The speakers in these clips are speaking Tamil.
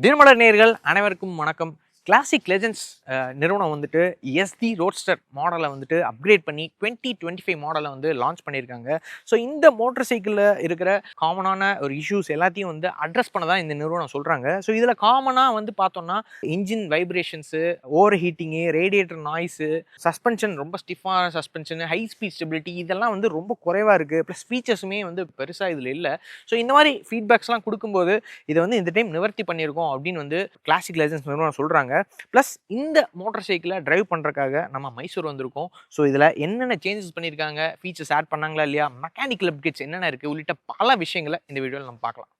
தினமலர் நேர்கள் அனைவருக்கும் வணக்கம். கிளாசிக் லெஜெண்ட்ஸ் நிறுவனம் வந்துட்டு எஸ்டி ரோட்ஸ்டர் மாடலை வந்துட்டு அப்கிரேட் பண்ணி டுவெண்ட்டி டுவெண்ட்டி ஃபைவ் மாடலை வந்து லான்ச் பண்ணியிருக்காங்க. ஸோ இந்த மோட்டர் சைக்கிளில் இருக்கிற காமனான ஒரு இஷ்யூஸ் எல்லாத்தையும் வந்து அட்ரஸ் பண்ண தான் இந்த நிறுவனம் சொல்கிறாங்க ஸோ இதில் காமனாக வந்து பார்த்தோம்னா engine vibrations overheating radiator noise suspension ரொம்ப ஸ்டிஃபான சஸ்பென்ஷன் ஹை ஸ்பீட் ஸ்டெபிலிட்டி இதெல்லாம் வந்து ரொம்ப குறைவாக இருக்குது ப்ளஸ் ஃபீச்சர்ஸுமே வந்து பெருசாக இதில் இல்லை. ஸோ இந்த மாதிரி ஃபீட்பேக்ஸ்லாம் கொடுக்கும்போது இதை வந்து இந்த டைம் நிவர்த்தி பண்ணியிருக்கோம் அப்படின்னு வந்து கிளாசிக் லைசன்ஸ் நிறுவனம் சொல்கிறாங்க ப்ளஸ் இந்த மோட்டார் சைக்கிளை டிரைவ் பண்ணுறக்காக நம்ம மைசூர் வந்திருக்கோம். ஸோ இதில் என்னென்ன சேஞ்சஸ் பண்ணியிருக்காங்க ஃபீச்சர்ஸ் ஆட் பண்ணாங்களா இல்லையா? மெக்கானிக்கல் அப்டேட்ஸ் என்னென்ன இருக்குது உள்ளிட்ட பல விஷயங்களை இந்த வீடியோவில் நம்ம பார்க்கலாம்.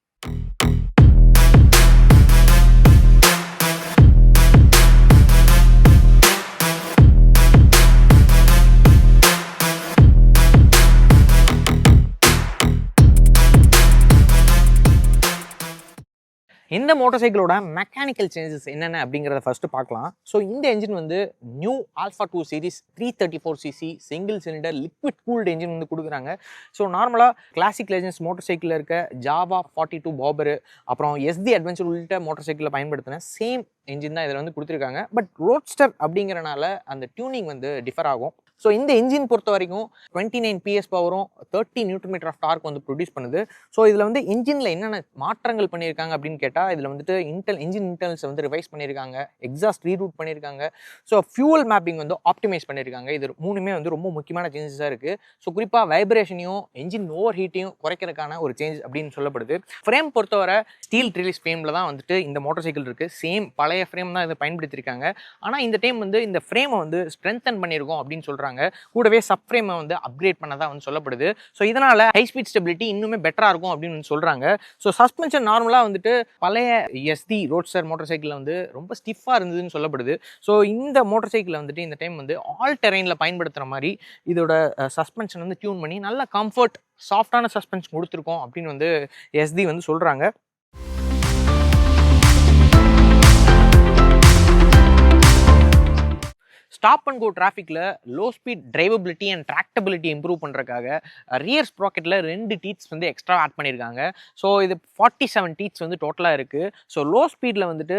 இந்த மோட்டார் சைக்கிளோட மெக்கானிக்கல் சேஞ்சஸ் என்னென்ன அப்படிங்கிறத ஃபஸ்ட்டு பார்க்கலாம். ஸோ இந்த என்ஜின் வந்து new Alpha two series three thirty four CC single cylinder liquid cooled engine வந்து கொடுக்குறாங்க. ஸோ நார்மலாக கிளாசிக் லெஜன்ஸ் மோட்டார் சைக்கிளில் இருக்க ஜாவா ஃபார்ட்டி டூ பாபரு அப்புறம் எஸ்டி அட்வென்ச்சர் உள்ளிட்ட மோட்டார் சைக்கிளில் பயன்படுத்தின சேம் என்ஜின் தான் இதில் வந்து கொடுத்துருக்காங்க. பட் ரோட்ஸ்டர் அப்படிங்கிறனால அந்த டியூனிங் வந்து டிஃபர் ஆகும். ஸோ இந்த இன்ஜின் பொறுத்த வரைக்கும் டுவெண்ட்டி நைன் பிஎஸ் பவரும் thirty newton metre of torque வந்து ப்ரொடியூஸ் பண்ணுது. ஸோ இதில் வந்து இன்ஜினில் என்னென்ன மாற்றங்கள் பண்ணியிருக்காங்க அப்படின்னு கேட்டால் இதில் வந்துட்டு இன்டெல் இன்ஜின் இன்டெல்ஸ் வந்து ரிவைஸ் பண்ணியிருக்காங்க எக்ஸாஸ்ட் ரீரூட் பண்ணியிருக்காங்க. ஸோ ஃபியூவல் மேப்பிங் வந்து ஆப்டிமைஸ் பண்ணியிருக்காங்க. இது மூணுமே வந்து ரொம்ப முக்கியமான சேஞ்சஸாக இருக்குது ஸோ குறிப்பாக வைப்ரேஷனையும் இன்ஜின் ஓவர் ஹீட்டையும் குறைக்கிறதுக்கான ஒரு சேஞ்ச் அப்படின்னு சொல்லப்படுது. ஃப்ரேம் பொறுத்தவரை ஸ்டீல் ட்ரிலிஸ் ஃப்ரேமில் தான் வந்துட்டு இந்த மோட்டார் சைக்கிள் இருக்குது சேம் பழைய ஃப்ரேம் தான் இதை பயன்படுத்தியிருக்காங்க. ஆனால் இந்த டைம் வந்து இந்த ஃப்ரேமை வந்து ஸ்ட்ரென்தன் பண்ணியிருக்கோம் அப்படின்னு சொல்கிறாங்க கூடவே சப்ஃப்ரேமை வந்து அப்கிரேட் பண்ணதா வந்து சொல்லப்படுது. ஸோ இதனால் ஹை ஸ்பீட் ஸ்டெபிலிட்டி இன்னுமே பெட்டராக இருக்கும் அப்படின்னு வந்து சொல்கிறாங்க ஸோ சஸ்பென்ஷன் நார்மலாக வந்துட்டு பழைய எஸ்டி ரோட்ஸ்டர் மோட்டார் சைக்கிளில் வந்து ரொம்ப ஸ்டிஃபாக இருந்ததுன்னு சொல்லப்படுது. ஸோ இந்த மோட்டார் சைக்கிளை வந்துட்டு இந்த டைம் வந்து ஆல் டெரெயினில் பயன்படுத்துகிற மாதிரி இதோட சஸ்பென்ஷன் வந்து டியூன் பண்ணி நல்ல கம்ஃபர்ட் சாஃப்டான சஸ்பென்ஷன் கொடுத்துருக்கோம் அப்படின்னு வந்து எஸ்டி வந்து சொல்கிறாங்க ஸ்டாப் அண்ட் கோ டிராஃபிக்கில் low speed drivability and tractability improve பண்ணுறக்காக rear ஸ்ப்ராக்கெட்டில் ரெண்டு டீட்ஸ் வந்து எக்ஸ்ட்ரா ஆட் பண்ணியிருக்காங்க ஸோ இது ஃபார்ட்டி செவன் டீட்ஸ் வந்து டோட்டலாக இருக்குது ஸோ லோ ஸ்பீடில் வந்துட்டு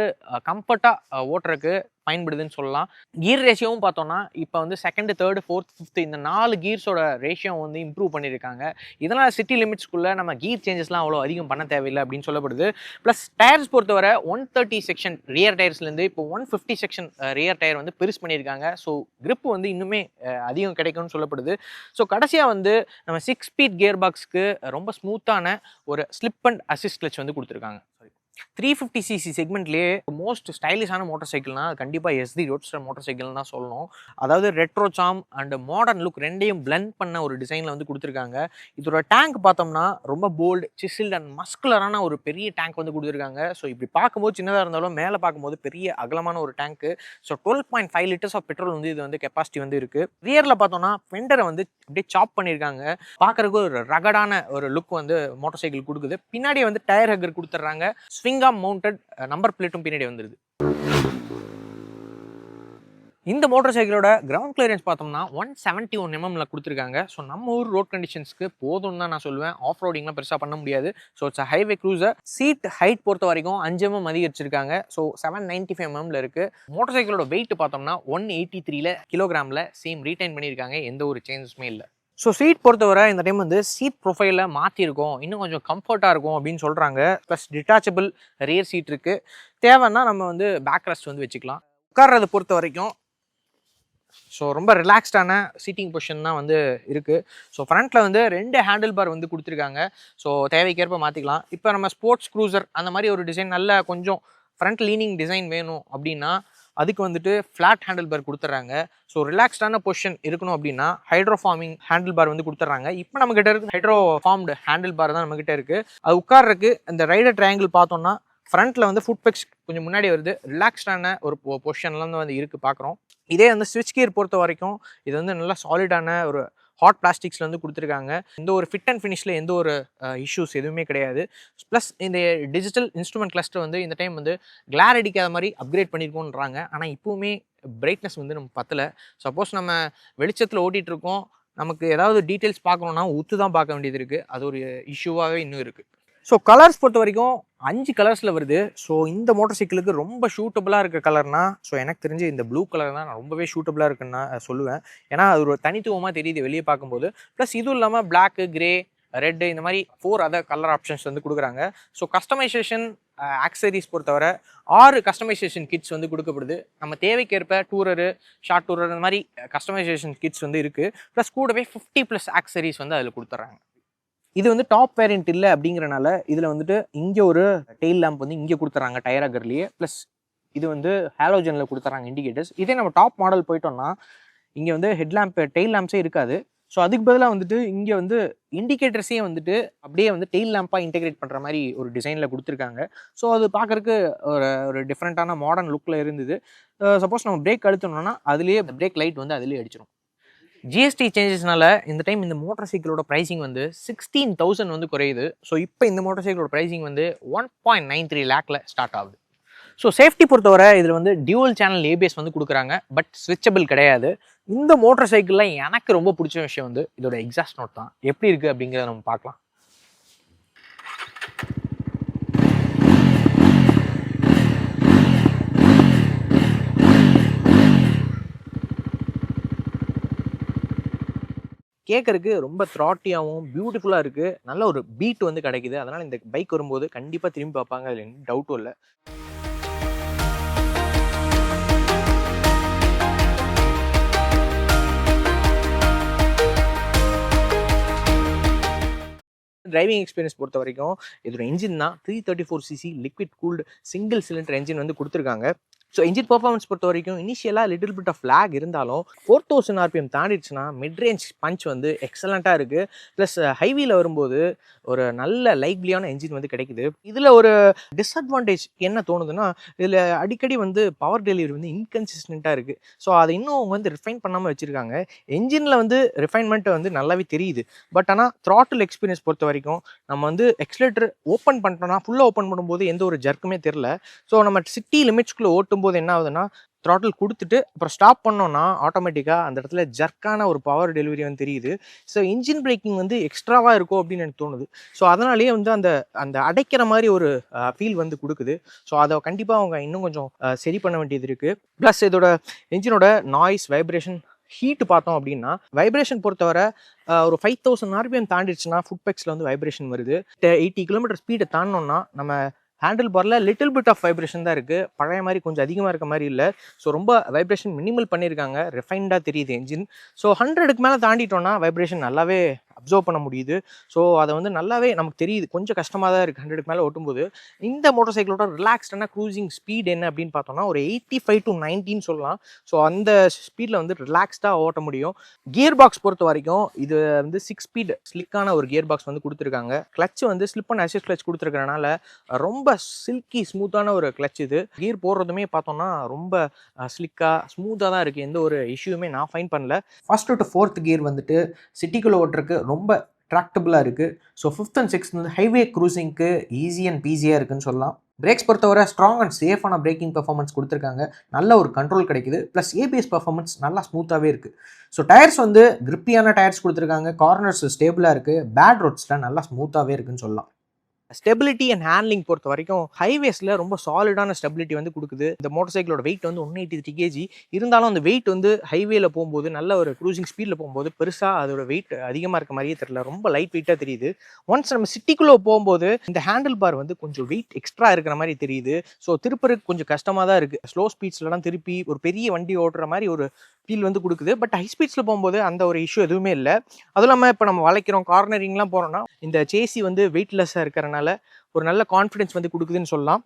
கம்ஃபர்ட்டாக ஓட்டுறதுக்கு பயன்படுதுன்னு சொல்லலாம். கீர் ரேஷியோவும் பார்த்தோம்னா இப்போ வந்து செகண்ட் தேர்டு ஃபோர்த் ஃபிஃப்த்து இந்த நாலு கீர்ஸோட ரேஷியோ வந்து இம்ப்ரூவ் பண்ணியிருக்காங்க. இதனால் சிட்டி லிமிட்ஸ்க்குள்ளே நம்ம கீர் சேஞ்சஸ்லாம் அவ்வளோ அதிகம் பண்ண தேவையில்லை அப்படின்னு சொல்லப்படுது. ப்ளஸ் டயர்ஸ் பொறுத்தவரை ஒன் தேர்ட்டி செக்ஷன் ரியர் டயர்ஸ்லேருந்து இப்போ one fifty section rear tyre வந்து பெருசு பண்ணியிருக்காங்க. ஸோ கிரிப் வந்து இன்னுமே அதிகம் கிடைக்கும்னு சொல்லப்படுது. ஸோ கடைசியாக வந்து நம்ம சிக்ஸ் ஸ்பீட் கியர் பாக்ஸ்க்கு ரொம்ப ஸ்மூத்தான ஒரு ஸ்லிப் அண்ட் அசிஸ்ட் கிளச் வந்து கொடுத்துருக்காங்க. சாரி த்ரீ ஃபிஃப்டி சிசி செக்மெண்ட்லேயே மோஸ்ட் ஸ்டைலிஷான மோட்டர் சைக்கிள்னா கண்டிப்பாக எஸ்டி ரோட்ஸ்டர் மோட்டர் சைக்கிள் தான் சொல்லணும். அதாவது retro charm and modern look ரெண்டையும் பிளெண்ட் பண்ண ஒரு டிசைனில் வந்து கொடுத்துருக்காங்க. இதோட டேங்க் பார்த்தோம்னா ரொம்ப போல்டு சிசில்ட் அண்ட் மஸ்குலரான ஒரு பெரிய டேங்க் வந்து கொடுத்துருக்காங்க. ஸோ இப்படி பார்க்கும்போது சின்னதாக இருந்தாலும் மேலே பார்க்கும்போது பெரிய அகலமான ஒரு tank so twelve point five litres of petrol வந்து இது வந்து கெப்பாசிட்டி வந்து இருக்குது ரியரில் பார்த்தோம்னா ஃபெண்டரை வந்து அப்படியே சாப் பண்ணியிருக்காங்க பார்க்கறதுக்கு ஒரு ரகடான ஒரு லுக் வந்து மோட்டார் சைக்கிள் கொடுக்குது. பின்னாடி வந்து டயர் ஹக்கர் கொடுத்துட்றாங்க ஸ்விங்காம் மவுண்டட் நம்பர் பிளேட்டும் பின்னாடி வந்துருது. இந்த மோட்டர் சைக்கிளோட கிரவுண்ட் கிளியரன்ஸ் பார்த்தோம்னா ஒன் செவன்ட்டி ஒன் எம்எம்ல கொடுத்துருக்காங்க. ஸோ நம்ம ஊர் ரோட் கண்டிஷன்ஸ்க்கு போதும்னு தான் நான் சொல்லுவேன். ஆஃப் ரோடிங்லாம் பெருசாக பண்ண முடியாது. So it's highway cruiser seat height பொறுத்த வரைக்கும் அஞ்சு எம்எம் அதிகரிச்சிருக்காங்க. ஸோ செவன் நைன்ட்டி ஃபைவ் எம்எம்ல இருக்கு. மோட்டர் சைக்கிளோட வெயிட் பார்த்தோம்னா ஒன் எயிட்டி த்ரீல கிலோகிராமில் சேம் ரீடைன் பண்ணியிருக்காங்க. எந்த ஒரு சேஞ்சஸுமே இல்லை. ஸோ சீட் பொறுத்தவரை இந்த டைம் வந்து சீட் ப்ரொஃபைலில் மாற்றிருக்கோம் இன்னும் கொஞ்சம் கம்ஃபர்ட்டாக இருக்கும் அப்படின்னு சொல்கிறாங்க ப்ளஸ் டிட்டாச்சபிள் ரியர் சீட் இருக்குது தேவைன்னா நம்ம வந்து பேக் ரெஸ்ட் வந்து வச்சுக்கலாம். உட்கார்றது பொறுத்த வரைக்கும் ஸோ ரொம்ப ரிலாக்ஸ்டான சீட்டிங் பொசிஷன் தான் வந்து இருக்குது ஸோ ஃப்ரண்ட்டில் வந்து ரெண்டு ஹேண்டில் பார் வந்து கொடுத்துருக்காங்க. ஸோ தேவைக்கேற்ப மாற்றிக்கலாம் இப்போ நம்ம ஸ்போர்ட்ஸ் க்ரூசர் அந்த மாதிரி ஒரு டிசைன் நல்ல கொஞ்சம் ஃப்ரண்ட் லீனிங் டிசைன் வேணும் அப்படின்னா அதுக்கு வந்துட்டு ஃப்ளாட் ஹேண்டில் பார் கொடுத்துட்றாங்க ஸோ ரிலாக்ஸ்டான பொசிஷன் இருக்கணும் அப்படின்னா ஹைட்ரோ ஃபார்மிங் ஹேண்டில் பார் வந்து கொடுத்துட்றாங்க இப்போ நம்ம கிட்ட இருக்கு ஹைட்ரோ ஃபார்ம்டு ஹேண்டில் பார் தான் நம்மகிட்ட இருக்குது அது உட்கார்றதுக்கு இந்த ரைடர் ட்ரையாங்கிள் பார்த்தோம்னா ஃப்ரண்ட்டில் வந்து ஃபுட் பெக்ஸ் கொஞ்சம் முன்னாடி வருது. ரிலாக்ஸ்டான ஒரு பொசிஷன்லாம் வந்து இருக்குது பார்க்குறோம் இதே வந்து ஸ்விட்ச் கியர் பொறுத்த வரைக்கும் இது வந்து நல்லா சாலிடான ஒரு ஹாட் பிளாஸ்டிக்ஸில் வந்து கொடுத்துருக்காங்க. இந்த ஒரு ஃபிட் அண்ட் ஃபினிஷில் எந்த ஒரு இஷ்யூஸ் எதுவுமே கிடையாது. ப்ளஸ் இந்த டிஜிட்டல் இன்ஸ்ட்ருமெண்ட் கிளஸ்டர் வந்து இந்த டைம் வந்து கிளார் அடிக்காத மாதிரி அப்கிரேட் பண்ணியிருக்கோன்றாங்க ஆனால் இப்போவுமே பிரைட்னஸ் வந்து நம்ம பத்தலை. சப்போஸ் நம்ம வெளிச்சத்தில் ஓட்டிகிட்டு இருக்கோம். நமக்கு ஏதாவது டீட்டெயில்ஸ் பார்க்கணுன்னா ஒத்து தான் பார்க்க வேண்டியது இருக்குது அது ஒரு இஷ்யூவாகவே இன்னும் இருக்குது ஸோ கலர்ஸ் பொறுத்த வரைக்கும் அஞ்சு கலர்ஸில் வருது. ஸோ இந்த மோட்டர் சைக்கிளுக்கு ரொம்ப ஷூட்டபுளாக இருக்க கலர்னா ஸோ எனக்கு தெரிஞ்சு இந்த ப்ளூ கலர் தான் நான் ரொம்பவே ஷூட்டபுளாக இருக்குன்னு நான் சொல்லுவேன். ஏன்னா அது ஒரு தனித்துவமாக தெரியுது வெளியே பார்க்கும்போது. ப்ளஸ் இதுவும் இல்லாமல் பிளாக்கு கிரே ரெட்டு இந்த மாதிரி ஃபோர் அதர் கலர் ஆப்ஷன்ஸ் வந்து கொடுக்குறாங்க. ஸோ கஸ்டமைசேஷன் ஆக்சரிஸ் பொறுத்தவரை ஆறு கஸ்டமைசேஷன் கிட்ஸ் வந்து கொடுக்கப்படுது. நம்ம தேவைக்கேற்ப டூரரு ஷார்ட் டூரர் இந்த மாதிரி கஸ்டமைசேஷன் கிட்ஸ் வந்து இருக்குது ப்ளஸ் கூடவே ஃபிஃப்டி ப்ளஸ் ஆக்சரிஸ் வந்து அதில் கொடுத்துட்றாங்க இது வந்து டாப் வேரியன்ட் இல்லை அப்படிங்கிறனால இதில் வந்துட்டு இங்கே ஒரு டெயில் லேம்ப் வந்து இங்கே கொடுத்துறாங்க டயராகர்லேயே ப்ளஸ் இது வந்து ஹாலோஜனில் கொடுத்துறாங்க இண்டிகேட்டர்ஸ் இதே நம்ம டாப் மாடல் போயிட்டோம்னா இங்கே வந்து ஹெட் லேம்ப் டெயில் லேம்ப்ஸே இருக்காது. ஸோ அதுக்கு பதிலாக வந்துட்டு இங்கே வந்து இண்டிகேட்டர்ஸையும் வந்துட்டு அப்படியே வந்து டெயில் லேம்பாக இன்டெகிரேட் பண்ணுற மாதிரி ஒரு டிசைனில் கொடுத்துருக்காங்க. ஸோ அது பார்க்கறக்கு ஒரு ஒரு டிஃப்ரெண்ட்டான மாடர்ன் லுக்கில் இருந்தது. சப்போஸ் நம்ம பிரேக் அழுத்தணும்னா அதுலேயே பிரேக் லைட் வந்து அதுலேயே அடிச்சிடும் ஜிஎஸ்டி சேஞ்சஸ்னால இந்த டைம் இந்த மோட்டார் சைக்கிளோட ப்ரைசிங் வந்து சிக்ஸ்டீன் தௌசண்ட் வந்து குறையுது. ஸோ இப்போ இந்த மோட்டார் சைக்கிளோட ப்ரைசிங் வந்து ஒன் பாயிண்ட் நைன் த்ரீ லேக்கில் ஸ்டார்ட் ஆகுது. ஸோ சேஃப்டி பொறுத்தவரை இதில் வந்து டியூவல் சேனல் ஏபிஎஸ் வந்து கொடுக்குறாங்க. பட் ஸ்விட்சபிள் கிடையாது. இந்த மோட்டார் சைக்கிளில் எனக்கு ரொம்ப பிடிச்ச விஷயம் வந்து இதோட எக்ஸாஸ்ட் நோட் தான். எப்படி இருக்குது அப்படிங்கிறத நம்ம பார்க்கலாம். கேட்கறதுக்கு ரொம்ப த்ராட்டியாகவும் பியூட்டிஃபுல்லாக இருக்குது நல்ல ஒரு பீட் வந்து கிடைக்குது. அதனால் இந்த பைக் வரும்போது கண்டிப்பாக திரும்பி பார்ப்பாங்க. அதில் எந்த டவுட்டும் இல்லை. டிரைவிங் எக்ஸ்பீரியன்ஸ் பொறுத்த வரைக்கும் இதோட இன்ஜின் தான் three thirty four CC liquid cooled single cylinder engine வந்து கொடுத்துருக்காங்க. ஸோ இன்ஜின் பர்ஃபார்மன்ஸ் பொறுத்த வரைக்கும் இனிஷியலாக லிட்டில் பிட் ஆஃப் ஃப்ளாக் இருந்தாலும் ஃபோர் தௌசண்ட் ஆர்பிஎம் தாண்டிடுச்சுன்னா மிட் ரேஞ்ச் பஞ்ச் வந்து எக்ஸலண்ட்டாக இருக்குது ப்ளஸ் ஹைவேல வரும்போது ஒரு நல்ல லைவ்லியான என்ஜின் வந்து கிடைக்குது. இதில் ஒரு டிஸ்அட்வான்டேஜ் என்ன தோணுதுன்னா இதில் அடிக்கடி வந்து பவர் டெலிவரி வந்து இன்கன்சிஸ்டண்ட்டாக இருக்குது ஸோ அதை இன்னும் அவங்க வந்து ரிஃபைன் பண்ணாமல் வச்சுருக்காங்க. என்ஜினில் வந்து ரிஃபைன்மெண்ட் வந்து நல்லாவே தெரியுது. பட் ஆனால் த்ராட்டில் எக்ஸ்பீரியன்ஸ் பொறுத்த வரைக்கும் நம்ம வந்து எக்ஸ்லேட்டர் ஓப்பன் பண்ணிட்டோம்னா ஃபுல்லாக ஓப்பன் பண்ணும்போது எந்த ஒரு ஜர்க்குமே தெரில ஸோ நம்ம சிட்டி லிமிட்ஸ்குள்ளே ஓட்டும் போது என்ன ஆகுதுன்னா த்ராட்டில் கொடுத்துட்டு அப்புறம் ஸ்டாப் பண்ணோன்னா ஆட்டோமேட்டிக்காக அந்த இடத்துல ஜர்க்கான ஒரு பவர் டெலிவரி வந்து தெரியுது. ஸோ இன்ஜின் பிரேக்கிங் வந்து எக்ஸ்ட்ராவாக இருக்கும் அப்படின்னு எனக்கு தோணுது. ஸோ அதனாலேயே வந்து அந்த அந்த அடைக்கிற மாதிரி ஒரு ஃபீல் வந்து கொடுக்குது. ஸோ அதை கண்டிப்பாக அவங்க இன்னும் கொஞ்சம் சரி பண்ண வேண்டியது இருக்குது ப்ளஸ் இதோட இன்ஜினோட நாய்ஸ் வைப்ரேஷன் ஹீட் பார்த்தோம் அப்படின்னா வைப்ரேஷன் பொறுத்தவரை ஒரு ஃபைவ் தௌசண்ட் ஆர்பிஎம் தாண்டிடுச்சுன்னா ஃபுட் பெக்ஸில் வந்து வைப்ரேஷன் வருது. எயிட்டி கிலோமீட்டர் ஸ்பீடை தாண்டினோம்னா நம்ம ஹேண்டில் பாரில் லிட்டில் பிட் ஆஃப் வைப்ரேஷன் தான் இருக்குது பழைய மாதிரி கொஞ்சம் அதிகமாக இருக்க மாதிரி இல்லை. ஸோ ரொம்ப வைப்ரேஷன் மினிமல் பண்ணியிருக்காங்க ரிஃபைண்டாக தெரியுது என்ஜின் ஸோ ஹண்ட்ரடுக்கு மேலே தாண்டிட்டோன்னா வைப்ரேஷன் நல்லாவே அப்சர்வ் பண்ண முடியுது. ஸோ அதை வந்து நல்லாவே நமக்கு தெரியுது. கொஞ்சம் கஷ்டமாக தான் இருக்குது ஹண்ட்ரடுக்கு மேலே ஓட்டும்போது. இந்த மோட்டார் சைக்கிளோட ரிலாக்ஸ்டான க்ரூசிங் ஸ்பீட் என்ன அப்படின்னு பார்த்தோம்னா ஒரு எயிட்டி ஃபைவ் டு நைன்டீன் சொல்லலாம். ஸோ அந்த ஸ்பீடில் வந்து ரிலாக்ஸ்டாக ஓட்ட முடியும். கியர் பாக்ஸ் பொறுத்த வரைக்கும் இது வந்து சிக்ஸ் ஸ்பீட் ஸ்லிக்கான ஒரு கியர் பாக்ஸ் வந்து கொடுத்துருக்காங்க. கிளச் வந்து ஸ்லிப் அண்ட் அசிஸ்ட் கிளச் கொடுத்துருக்கறனால ரொம்ப சில்கி ஸ்மூத்தான ஒரு கிளச் இது. கியர் போடுறதுமே பார்த்தோம்னா ரொம்ப ஸ்லிக்காக ஸ்மூத்தாக தான் இருக்குது எந்த ஒரு இஷ்யூமே நான் ஃபைன் பண்ணல. ஃபஸ்ட்டு டு ஃபோர்த் கியர் வந்துட்டு சிட்டிக்குள்ளே ஓட்டுறதுக்கு ரொம்ப ட்ராக்டபுளாக இருக்குது ஸோ ஃபிஃப்த் அண்ட் சிக்ஸ்த் வந்து ஹைவே க்ரூசிங்க்கு ஈஸி அண்ட் பீஸியாக இருக்குன்னு சொல்லலாம். பிரேக்ஸ் பொறுத்தவரை ஸ்ட்ராங் அண்ட் சேஃபான பிரேக்கிங் பெர்ஃபார்மன்ஸ் கொடுத்துருக்காங்க. நல்ல ஒரு கண்ட்ரோல் கிடைக்குது. ப்ளஸ் ஏபிஎஸ் பெர்ஃபார்மன்ஸ் நல்லா ஸ்மூத்தாகவே இருக்குது ஸோ டயர்ஸ் வந்து கிரிப்பியான டயர்ஸ் கொடுத்துருக்காங்க. கார்னர்ஸ் ஸ்டேபிளாக இருக்குது பேட் ரோட்ஸில் நல்லா ஸ்மூத்தாகவே இருக்குன்னு சொல்லலாம். ஸ்டெபிலிட்டி அண்ட் ஹேண்ட்லிங் பொறுத்த வரைக்கும் ஹைவேஸில் ரொம்ப சாலிடான ஸ்டெபிலிட்டி வந்து கொடுக்குது. இந்த மோட்டார் சைக்கிளோட வெயிட் வந்து ஒன் எயிட்டி த்ரீ கேஜி இருந்தாலும் அந்த வெயிட் வந்து ஹைவேல போகும்போது நல்ல ஒரு க்ரூசிங் ஸ்பீடில் போகும்போது பெருசாக அதோட வெயிட் அதிகமாக இருக்க மாதிரியே தெரியல. ரொம்ப லைட் வெயிட்டாக தெரியுது. ஒன்ஸ் நம்ம சிட்டிக்குள்ளே போகும்போது இந்த ஹேண்டில் பார் வந்து கொஞ்சம் வெயிட் எக்ஸ்ட்ரா இருக்கிற மாதிரி தெரியுது. ஸோ திருப்பறதுக்கு கொஞ்சம் கஷ்டமாக தான் இருக்குது ஸ்லோ ஸ்பீட்ஸ்லலாம் திருப்பி ஒரு பெரிய வண்டி ஓட்டுற மாதிரி ஒரு ஃபீல் வந்து கொடுக்குது. பட் ஹை ஸ்பீட்ஸில் போகும்போது அந்த ஒரு இஷ்யூ எதுவுமே இல்லை. அதுவும் இல்லாமல் இப்போ நம்ம வளைக்கிறோம் கார்னரிங்லாம் போகிறோம்னா இந்த சேசி வந்து வெயிட்லெஸ்ஸாக இருக்கிறனால ஒரு நல்ல கான்ஃபிடென்ஸ் வந்து கொடுக்குதுன்னு சொல்லலாம்.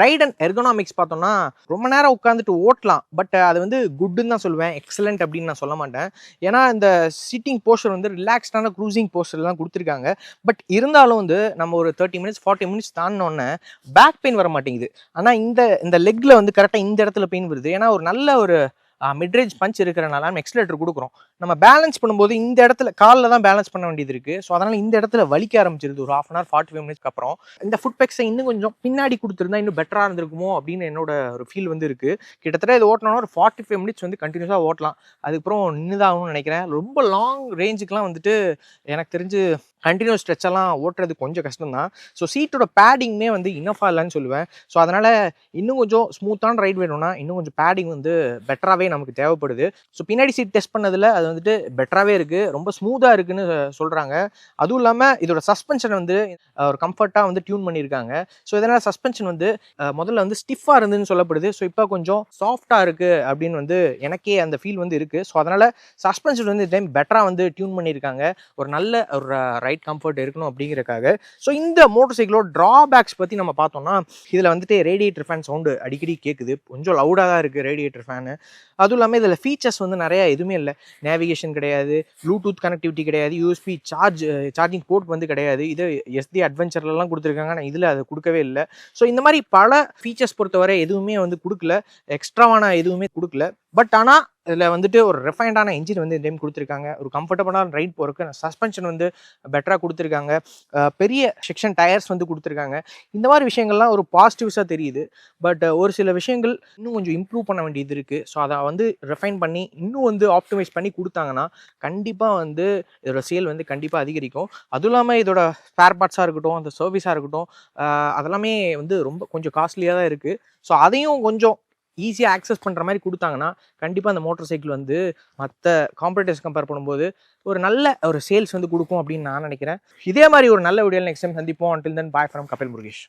ரைட் அண்ட் எர்கனாமிக்ஸ் பார்த்தோம்னா ரொம்ப நேரம் உட்காந்துட்டு ஓட்டலாம். பட் அது வந்து குட்டுன்னு தான் சொல்லுவேன். எக்ஸலண்ட் அப்படின்னு நான் சொல்ல மாட்டேன். ஏன்னா இந்த சிட்டிங் போஸ்டர் வந்து ரிலாக்ஸ்டான க்ரூசிங் போஸ்டர்லாம் கொடுத்துருக்காங்க. பட் இருந்தாலும் வந்து நம்ம ஒரு தேர்ட்டி மினிட்ஸ் ஃபார்ட்டி மினிட்ஸ் தாண்டினோடனே பேக் பெயின் வர மாட்டேங்குது ஆனால் இந்த இந்த லெக்கில் வந்து கரெக்டாக இந்த இடத்துல பெயின் வருது. ஏன்னா ஒரு நல்ல ஒரு மிட்ரேஞ்ச் பஞ்ச் இருக்கிறனால நம்ம எக்ஸலேட்டர் கொடுக்குறோம். நம்ம பேலன்ஸ் பண்ணும்போது இந்த இடத்துல காலில் தான் பேலன்ஸ் பண்ண வேண்டியது இருக்குது ஸோ அதனால் இந்த இடத்துல வலிக்க ஆரம்பிச்சிருது. ஒரு half an hour forty five மினிட்ஸ்க்கு அப்புறம். இந்த ஃபுட் பெக்ஸை இன்னும் கொஞ்சம் பின்னாடி கொடுத்துருந்தா இன்னும் பெட்டராக இருந்திருக்குமோ அப்படின்னு என்னோட ஒரு ஃபீல் வந்து இருக்குது கிட்டத்தட்ட இது ஓட்டணும்னா ஒரு ஃபார்ட்டி ஃபைவ் மினிட்ஸ் வந்து கண்டினியூஸாக ஓட்டலாம். அதுக்கப்புறம் நின்றுதாகணும்னு நினைக்கிறேன். ரொம்ப லாங் ரேஞ்சுக்கெலாம் வந்துட்டு எனக்கு தெரிஞ்சு கண்டினியூஸ் ஸ்ட்ரெச்செல்லாம் ஓட்டுறது கொஞ்சம் கஷ்டம் தான் ஸோ சீட்டோட பேடிங்குமே வந்து இன்னஃபாக இல்லைன்னு சொல்லுவேன். ஸோ அதனால் இன்னும் கொஞ்சம் ஸ்மூத்தான ரைட் வேணும்னா இன்னும் கொஞ்சம் பேடிங் வந்து பெட்டராகவே நமக்கு தேவைப்படுது. ஸோ பின்னாடி சீட் டெஸ்ட் பண்ணதில் அது வந்துட்டு பெட்டராகவே இருக்குது ரொம்ப ஸ்மூத்தாக இருக்குன்னு சொல்கிறாங்க அதுவும் இல்லாமல் இதோட சஸ்பென்ஷன் வந்து ஒரு கம்ஃபர்ட்டாக வந்து டியூன் பண்ணியிருக்காங்க ஸோ இதனால் சஸ்பென்ஷன் வந்து முதல்ல வந்து ஸ்டிஃபாக இருந்துன்னு சொல்லப்படுது. ஸோ இப்போ கொஞ்சம் சாஃப்டாக இருக்குது அப்படின்னு வந்து எனக்கே அந்த ஃபீல் வந்து இருக்குது ஸோ அதனால் சஸ்பென்ஷன் வந்து டைம் பெட்டராக வந்து டியூன் பண்ணியிருக்காங்க ஒரு நல்ல ஒரு ரைட் கம்ஃபர்ட் இருக்கணும் அப்படிங்கிறக்காக ஸோ இந்த மோட்டர் சைக்கிளோட ட்ராபேக்ஸ் பற்றி நம்ம பார்த்தோம்னா இதில் வந்துட்டு ரேடியேட்டர் ஃபேன் சவுண்டு அடிக்கடி கேட்குது கொஞ்சம் லவுடாக தான் இருக்குது ரேடியேட்டர் ஃபேனு அதுவும் இல்லாமல் இதில் ஃபீச்சர்ஸ் வந்து நிறையா எதுவுமே இல்லை. நேவிகேஷன் கிடையாது ப்ளூடூத் கனெக்டிவிட்டி கிடையாது யூஎஸ்பி சார்ஜ் சார்ஜிங் போர்ட் வந்து கிடையாது. இது எஸ்டி அட்வென்ச்சர்லலாம் கொடுத்துருக்காங்க. ஆனால் இதில் அதை கொடுக்கவே இல்லை. ஸோ இந்த மாதிரி பல ஃபீச்சர்ஸ் பொறுத்தவரை எதுவுமே வந்து கொடுக்கல. எக்ஸ்ட்ராவான எதுவுமே கொடுக்கல. பட் ஆனால் இதில் வந்துட்டு ஒரு ரெஃபைண்டான இன்ஜின் வந்து இந்த டைம் கொடுத்துருக்காங்க. ஒரு கம்ஃபர்டபுளான ரைட் போகிறக்கு சஸ்பென்ஷன் வந்து பெட்டராக கொடுத்துருக்காங்க. பெரிய செக்ஷன் டயர்ஸ் வந்து கொடுத்துருக்காங்க. இந்த மாதிரி விஷயங்கள்லாம் ஒரு பாசிட்டிவ்ஸாக தெரியுது. பட் ஒரு சில விஷயங்கள் இன்னும் கொஞ்சம் இம்ப்ரூவ் பண்ண வேண்டியது இருக்குது ஸோ அதை வந்து ரெஃபைன் பண்ணி இன்னும் வந்து ஆப்டிமைஸ் பண்ணி கொடுத்தாங்கன்னா கண்டிப்பாக வந்து இதோட சேல் வந்து கண்டிப்பாக அதிகரிக்கும். அதுவும் இல்லாமல் இதோட ஸ்பேர் பார்ட்ஸாக இருக்கட்டும் அந்த சர்வீஸாக இருக்கட்டும் அதெல்லாமே வந்து ரொம்ப கொஞ்சம் காஸ்ட்லியாக தான் இருக்குது ஸோ அதையும் கொஞ்சம் ஈஸியாக ஆக்சஸ் பண்ணுற மாதிரி கொடுத்தாங்கன்னா கண்டிப்பாக அந்த மோட்டர் சைக்கிள் வந்து மற்ற காம்படிட்டர்ஸ் கம்பேர் பண்ணும்போது ஒரு நல்ல ஒரு சேல்ஸ் வந்து கொடுக்கும் அப்படின்னு நான் நினைக்கிறேன். இதே மாதிரி ஒரு நல்ல வீடியோ நெக்ஸ்ட் டைம் சந்திப்போம். Until then bye from Kapil Murugesh.